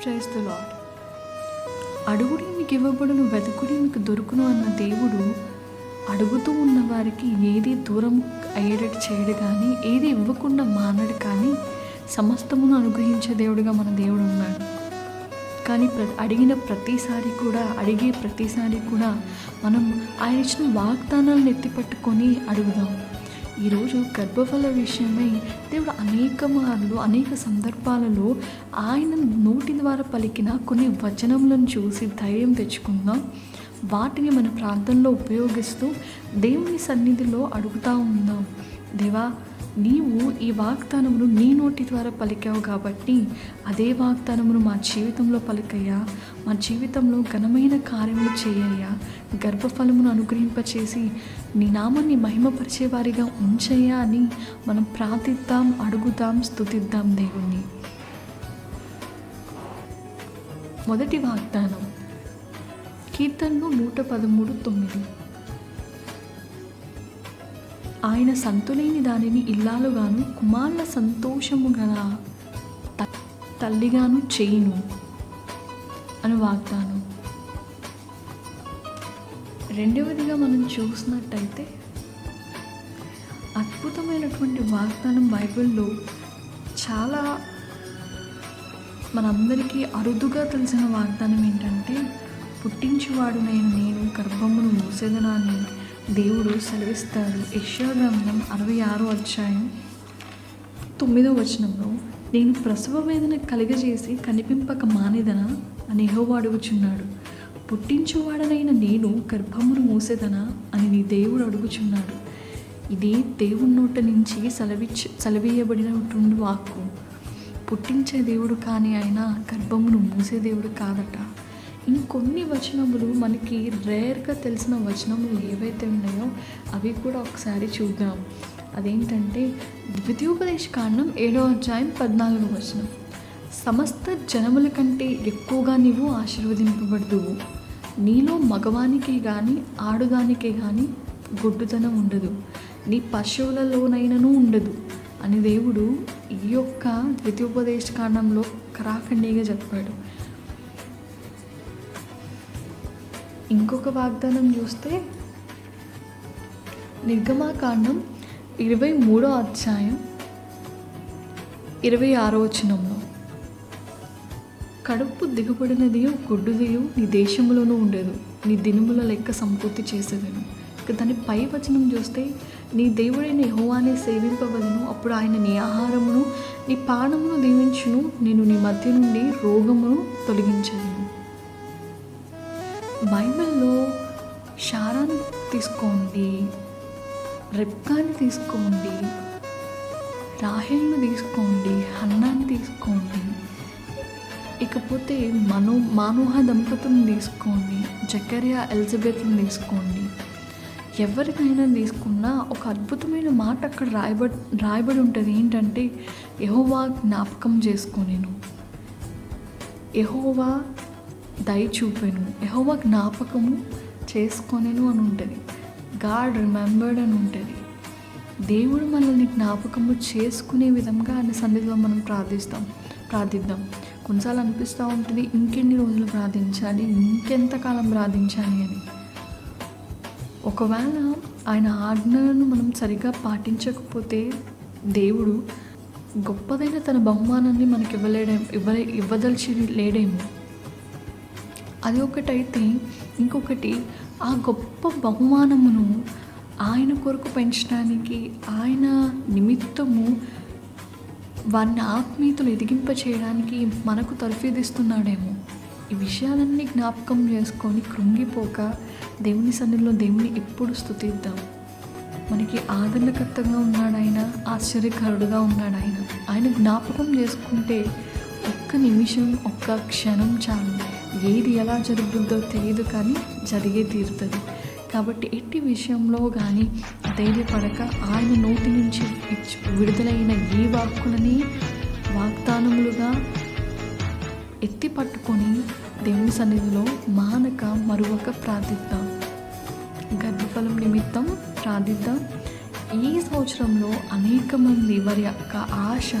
Praise the lord అడుగుడి మీకు ఇవ్వబడును వెతుకుడి మీకు దొరుకును అన్న దేవుడు అడుగుతూ ఉన్న వారికి ఏది దూరం అయ్యేటట్టు చేయడు కానీ ఏది ఇవ్వకుండా మానడు కానీ సమస్తమును అనుగ్రహించే దేవుడుగా మన దేవుడు ఉన్నాడు. కానీ ప్ర అడిగిన ప్రతిసారి కూడా అడిగే ప్రతిసారి కూడా మనం ఆయన ఇచ్చిన వాగ్దానాలను ఎత్తిపట్టుకొని అడుగుదాం. ఈరోజు గర్భఫల విషయమై దేవుడు అనేక మార్లు అనేక సందర్భాలలో ఆయన నోటి ద్వారా పలికిన కొన్ని వచనములను చూసి ధైర్యం తెచ్చుకుందాం. వాటిని మన ప్రాంతంలో ఉపయోగిస్తూ దేవుని సన్నిధిలో అడుగుతూ ఉందాం. దేవా నీవు ఈ వాగ్దానమును నీ నోటి ద్వారా పలికావు కాబట్టి అదే వాగ్దానమును మా జీవితంలో పలికయ్యా. మా జీవితంలో ఘనమైన కార్యములు చేయయ్యా. గర్భఫలమును అనుగ్రహింపచేసి నీ నామాన్ని మహిమపరిచేవారిగా ఉంచయ్యా అని మనం ప్రార్థిద్దాం అడుగుదాం స్థుతిద్దాం దేవుణ్ణి. మొదటి వాగ్దానం. కీర్తనలు నూట పదమూడు తొమ్మిది. ఆయన సంతులేని దానిని ఇల్లాలుగాను కుమారుల సంతోషము గల తల్లిగాను చేయును అని వాగ్దానం. రెండవదిగా మనం చూసినట్టయితే అద్భుతమైనటువంటి వాగ్దానం బైబిల్లో చాలా మనందరికీ అరుదుగా తెలిసిన వాగ్దానం ఏంటంటే పుట్టించువాడు నేను నేను గర్భమును మూసేదనాన్ని దేవుడు సెలవిస్తాడు. యెషయా అరవై ఆరో అధ్యాయం తొమ్మిదో వచనంలో నేను ప్రసవ వేదన కలిగజేసి కనిపింపక మానేదనా? అని అడుగుచున్నాడు. పుట్టించువాడనైన నేను గర్భమును మూసేదనా? అని నీ దేవుడు అడుగుచున్నాడు. ఇది దేవుని నోట నుంచి సెలవిచ్చ సెలవీయబడినటువంటి వాక్కు. పుట్టించే దేవుడు కానీ ఆయన గర్భమును మూసే దేవుడు కాదట. ఇంకొన్ని వచనములు మనకి రేర్గా తెలిసిన వచనములు ఏవైతే ఉన్నాయో అవి కూడా ఒకసారి చూద్దాం. అదేంటంటే ద్వితీయోపదేశ కాండం ఏడో అధ్యాయం పద్నాలుగో వచనం. సమస్త జనముల కంటే ఎక్కువగా నీవు ఆశీర్వదింపబడుతువు నీలో మగవానికి కానీ ఆడుదానికే కానీ గొడ్డుతనం ఉండదు. నీ పశువులలోనైనను ఉండదు. అని దేవుడు ఈ యొక్క ద్వితీయోపదేశ కాండంలో కరాఖండిగా చెప్పాడు. ఇంకొక వాగ్దానం చూస్తే నిర్గమాకాండం ఇరవై మూడో అధ్యాయం ఇరవై ఆరో వచనంలో. కడుపు దిగుబడినదియు గుడ్డుదియు నీ దేశంలోనూ ఉండేదు నీ దినముల లెక్క సంపూర్తి చేసేదను. ఇక దాని పై వచనం చూస్తే నీ దేవుడైన యహోవానే సేవింపవలను అప్పుడు ఆయన నీ ఆహారమును నీ పానమును దీవించును నేను నీ మధ్య నుండి రోగమును తొలగించను. బైబిల్లో షారాన్ని తీసుకోండి రిప్కాని తీసుకోండి రాహేల్ను తీసుకోండి హన్నాన్ని తీసుకోండి. ఇకపోతే మనో మానోహ దంపతులను తీసుకోండి జకరియా ఎలిజబెత్ని తీసుకోండి. ఎవరికైనా తీసుకున్నా ఒక అద్భుతమైన మాట అక్కడ రాయబడి రాయబడి ఉంటుంది. ఏంటంటే యహోవా జ్ఞాపకం చేసుకోనేను యహోవా దయ చూపెను యహోవా జ్ఞాపకము చేసుకొనేను అని ఉంటుంది గాడ్ రిమెంబర్డ్ అని ఉంటుంది దేవుడు మనల్ని జ్ఞాపకము చేసుకునే విధంగా ఆయన సన్నిధిలో మనం ప్రార్థిస్తాం. ప్రార్థిద్దాం. కొన్నిసార్లు అనిపిస్తూ ఉంటుంది ఇంకెన్ని రోజులు ప్రార్థించాలి ఇంకెంతకాలం ప్రార్థించాలి అని. ఒకవేళ ఆయన ఆజ్ఞలను మనం సరిగా పాటించకపోతే దేవుడు గొప్పదైన తన బహుమానాన్ని మనకి ఇవ్వలేడే ఇవ్వలే ఇవ్వదలిచి లేడేమో. అది ఒకటైతే ఇంకొకటి ఆ గొప్ప బహుమానమును ఆయన కొరకు పెంచడానికి ఆయన నిమిత్తము వారిని ఆత్మీయతలు ఎదిగింప చేయడానికి మనకు తర్ఫీదిస్తున్నాడేమో ఈ విషయాలన్నీ జ్ఞాపకం చేసుకొని కృంగిపోక దేవుని సన్నిధిలో దేవుని ఎప్పుడు స్థుతిద్దాం. మనకి ఆదరణకర్తగా ఉన్నాడు ఆయన ఆశ్చర్యకరుడుగా ఉన్నాడు ఆయన. ఆయన జ్ఞాపకం చేసుకుంటే ఒక్క నిమిషం ఒక్క క్షణం చాలు. ఏది ఎలా జరుగుతుందో తెలియదు కానీ జరిగే తీరుతుంది. కాబట్టి ఎట్టి విషయంలో కానీ ధైర్యపడక ఆయన నోటి నుంచి విడుదలైన ఈ వాక్కులని వాగ్దానములుగా ఎత్తి పట్టుకొని దేవుని సన్నిధిలో మానక మరొక ప్రార్థిద్దాం. గర్భఫలం నిమిత్తం ప్రార్థిద్దాం. ఈ సంవత్సరంలో అనేక మంది వారి యొక్క ఆశ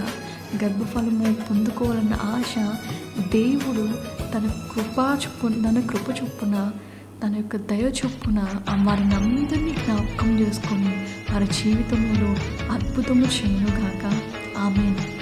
గర్భఫలము పొందుకోవాలన్న ఆశ దేవుడు తన కృప చొప్పున తన కృప చొప్పున తన యొక్క దయ చొప్పున ఆ వారిని అందరినీ జ్ఞాపకం చేసుకొని వారి జీవితంలో అద్భుతము చేయనుగాక. ఆమె